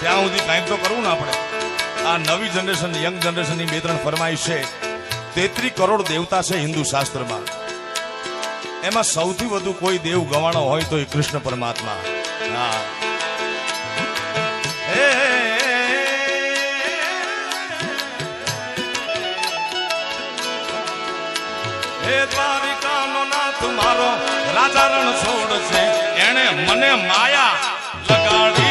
ત્યાં સુધી કાંઈક તો કરવું ને આપણે. આ નવી જનરેશન યંગ જનરેશનની બે ફરમાઈશ છે. તેત્રી કરોડ દેવતા છે હિન્દુ શાસ્ત્રમાં. એમાં સૌથી વધુ કોઈ દેવ ગવાણો હોય તો એ કૃષ્ણ પરમાત્મા. હા. દ્વારિકાનો નાથ મારો રાજા રણ છોડ છે એણે મને માયા લગાડી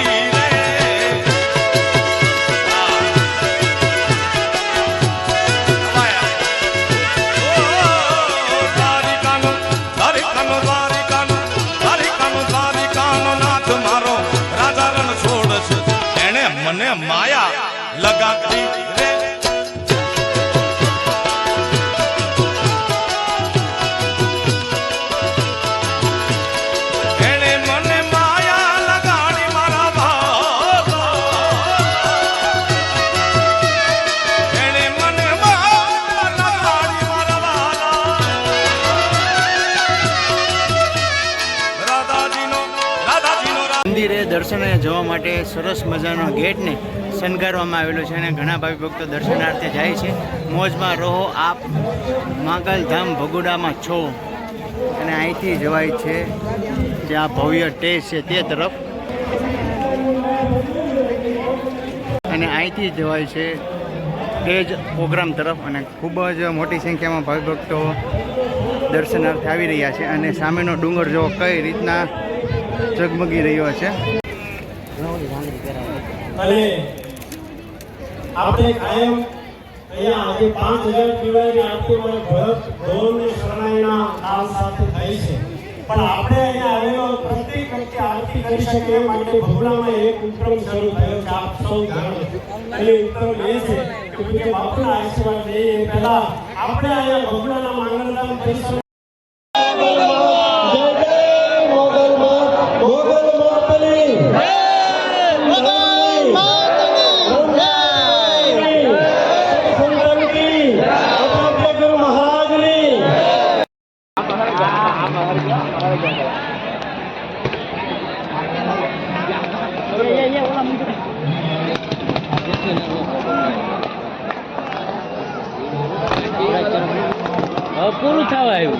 માયા લગાડી માટે સરસ મજાનો ગેટને શણગારવામાં આવેલો છે અને ઘણા ભાવિ ભક્તો દર્શનાર્થે જાય છે. મોજમાં રહો આપ માંગલધામ ભગુડામાં છો. અને અહીંથી જવાય છે જે આ ભવ્ય ટેજ છે તે તરફ. અને અહીંથી જવાય છે સ્ટેજ પ્રોગ્રામ તરફ અને ખૂબ જ મોટી સંખ્યામાં ભાવિ ભક્તો દર્શનાર્થે આવી રહ્યા છે અને સામેનો ડુંગર જો કઈ રીતના ઝગમગી રહ્યો છે. અને આપણે કાયમ અહીંયા આજે પાંચ હજાર પીવાની આરતી મને ભરત ઢોલ શરણાઈના તાલ સાથે થાય છે. પણ આપણે અહીંયા આવેલો પ્રત્યેક વ્યક્તિ આરતી કરી શકે એ માટે ભગવાનમાં એક ઉપક્રમ શરૂ થયો છે. આપ સૌ જાણો. અને ઉપક્રમ એ છે કે બાપુના આશીર્વાદ લઈએ. એ પહેલા આપણે અહીંયા ભગવાનના માંગલધામ પરિસર પૂરું થવા આવ્યું.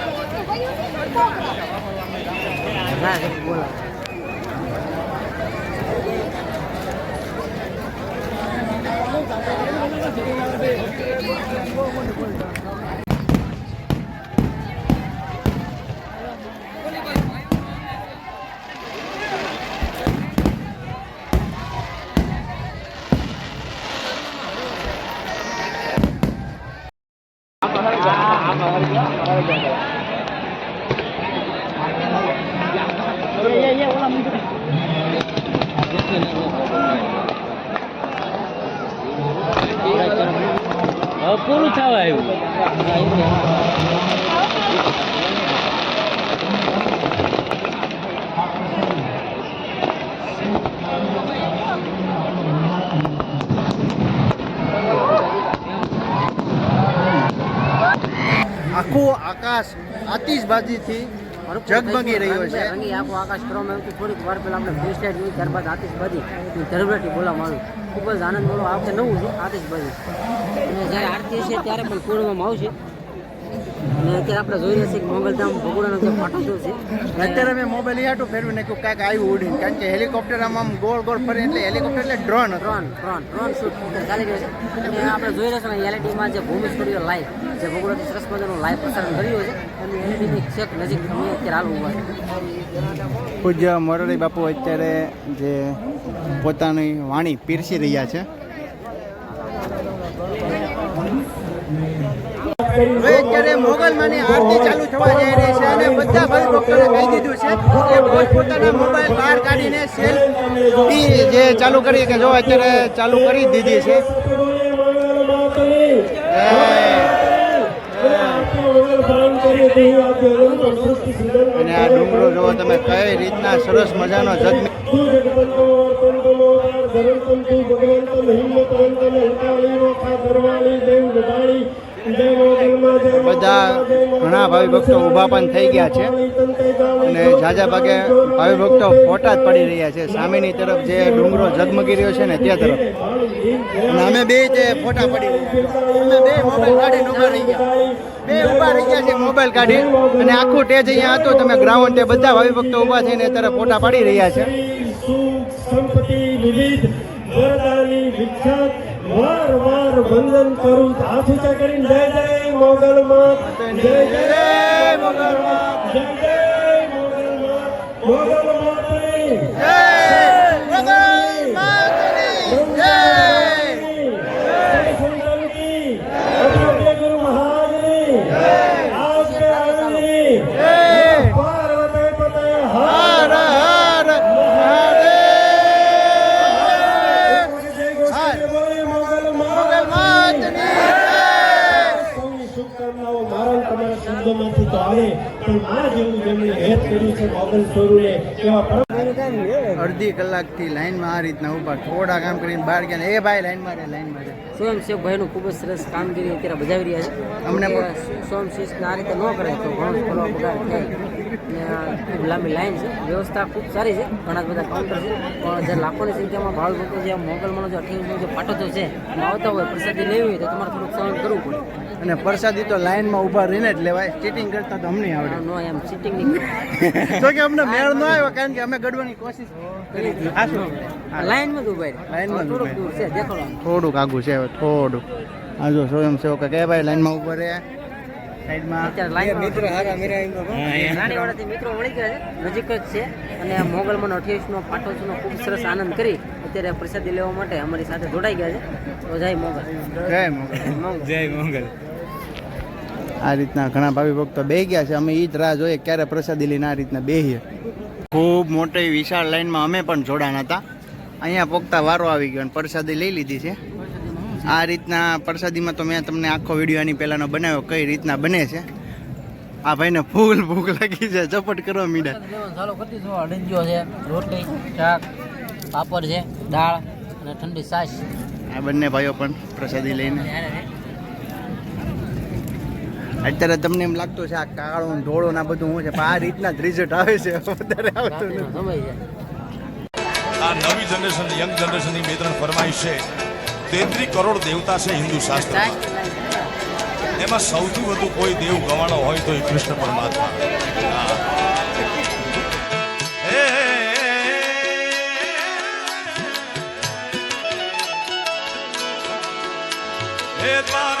આવ્યું. આખું આકાશ આતિશબાજીથી ઝગમગી રહ્યો છે રંગી આખો આકાશ કરવામાં આવ્યું થોડીક વાર પહેલા આપણે ફ્રી સ્ટાઇલ જોઈ ત્યારબાદ આતિશબાજી ધરબરાટી બોલાવવામાં આવ્યું ખૂબ જ આનંદ બોલો આ વખતે નવું છે આતિશબાજી અને જ્યારે આરતી હશે ત્યારે પણ પૂર્ણમાં આવશે. અને અત્યારે આપણે જોઈ રહ્યા છીએ કે મોગલધામ ભગોડાનો જે જો છે. અત્યારે મેં મોબાઈલ યાટું ફેરવી નાખ્યું કાંઈક આવ્યું ઉડીને કારણ કે હેલિકોપ્ટર આમ આમ ગોળ ગોળ ફરે એટલે હેલિકોપ્ટર એટલે drone drone drone drone shoot ચાલી રહ્યો છે. અને આપણે જોઈ રહ્યા છીએ એલઈડીમાં જે ભૂમિ સ્ટુડિયો લાઈવ જે ભગોડાથી સરસ મજાનું લાઈવ પ્રસારણ કર્યું છે અને એલઈડીની છેક નજીક અમે અત્યારે હાલ ઊભા છે પૂજ્ય મોરારી બાપુ અત્યારે જે પોતાની વાણી પીરસી રહ્યા છે. હવે અત્યારે મોગલમાંની આરતી ચાલુ થવા જઈ રહી છે અને બધા ભાઈ ભક્તોને કહી દીધું છે કે પોતપોતાના મોબાઈલ બહાર કાઢીને સેલ્ફી જે ચાલુ કરી કે જો અત્યારે ચાલુ કરી દીધી છે અને આ ડુંગરો જોવો તમે કઈ રીતના સરસ મજાનો જગમી બધા ઘણા ભાવિ ભક્તો ઊભા પણ થઈ ગયા છે. અને ઝાઝા ભાગે ભાવિ ભક્તો ફોટા જ પડી રહ્યા છે. સામેની તરફ જે ડુંગરો ઝગમગી રહ્યો છે ને તે તરફ. અને અમે બે તે ફોટા પડી અમે બે મોબાઈલ કાઢીને ઊભા રહી ગયા. બે ઊભા રહી ગયા છે મોબાઈલ કાઢી અને આખું ટેજ અહીંયા હતું. તમે ગ્રાઉન્ડ તે બધા ભાવિ ભક્તો ઊભા થઈને અત્યારે ફોટા પાડી રહ્યા છે. સંપત્તિ વિવિધ વરદાની વિખ્યાત વાર વાર વંદન કરું હાથ ઊંચા કરીને જય જય મોગલ માં જય જય મોગલ માં. જય જય મોગલ માં મોગલ માતની જય અને તો આવે પણ આ જેવું જેમણે હેત કર્યું છે બાબલ સ્વરૂપે એવા પરમ અડધી કલાકથી લાઈનમાં આ રીતના ઊભા થોડા કામ કરીને બહાર ગયા ને એ ભાઈ લાઈનમાં રે લાઈનમાં રે સ્વયંસેવક ભાઈનું ખૂબ જ સરસ કામગીરી અત્યારે બજાવી રહ્યા છે. અમને કે પણ- સ્વયંશિસ્ત આ રીતે ન કરે તો ઘણો ખોલો પગાર થાય. ખૂબ લાંબી લાઈન છે. વ્યવસ્થા ખૂબ સારી છે. ઘણા બધા કાઉન્ટર છે. પણ જે લાખોની સંખ્યામાં ભાવ ભક્તો જે મોગલમાંનો જે અઠ્યાવીસનો જે પાટો જે છે આવતા હોય પ્રસાદી લેવી હોય તો તમારે થોડુંક સહન કરવું પડે. અને પ્રસાદી તો લાઈનમાં ઊભા રહીને જ લેવાય. ચીટિંગ કરતા તો અમને આવડે. નો એમ સિટિંગની તો કે અમને મેળ ન આવ્યો કારણ કે અમે ગડવાની કોશિશ લાઈનમાં જ રહ્યા. લાઈનમાં થોડુંક ઊભા દૂર છે દેખો થોડુંક આગું છે થોડું થોડુંક. આ જો સ્વયંસેવક કે ભાઈ લાઈનમાં ઊભા વળી ગયા નજીક જ છે. અને મોગલમાં અઠ્યાવીસનો પાટોત્સવનો ખૂબ સરસ આનંદ કરી અત્યારે પ્રસાદી લેવા માટે અમારી સાથે જોડાઈ ગયા છે. તો જય મોગલ. જય મોગલ. જય મંગલ. આ રીતના ઘણા ભાવિ ભક્તો બે ગયા છે. અમે એ જ રાહ જોઈએ ક્યારે પ્રસાદી લઈને આ રીતના બેહીએ. ખૂબ મોટી વિશાળ લાઈનમાં અમે પણ જોડાણા હતા. અહીંયા પોગતા વારો આવી ગયો અને પ્રસાદી લઈ લીધી છે. આ રીતના પ્રસાદીમાં તો મેં તમને આખો વીડિયો આની પહેલાંનો બનાવ્યો કઈ રીતના બને છે. આ ભાઈને ફૂલ ભૂખ લાગી છે. ચપટ કરવા મીડા. ચાલો અડંજો છે રોટલી શાક પાપડ છે દાળ અને ઠંડી છાશ. આ બંને ભાઈઓ પણ પ્રસાદી લઈને. અત્યારે તમને એમ લાગતું છે આ કાળો ધોળો ના બધું શું છે પણ આ રીતના જ રિઝલ્ટ આવે છે વધારે આવતું આ નવી જનરેશન યંગ જનરેશનની બે ત્રણ ફરમાઈશ છે તેત્રી કરોડ દેવતા છે હિન્દુ શાસ્ત્ર એમાં સૌથી વધુ કોઈ દેવ ગવાણો હોય તો એ કૃષ્ણ પરમાત્મા. હા.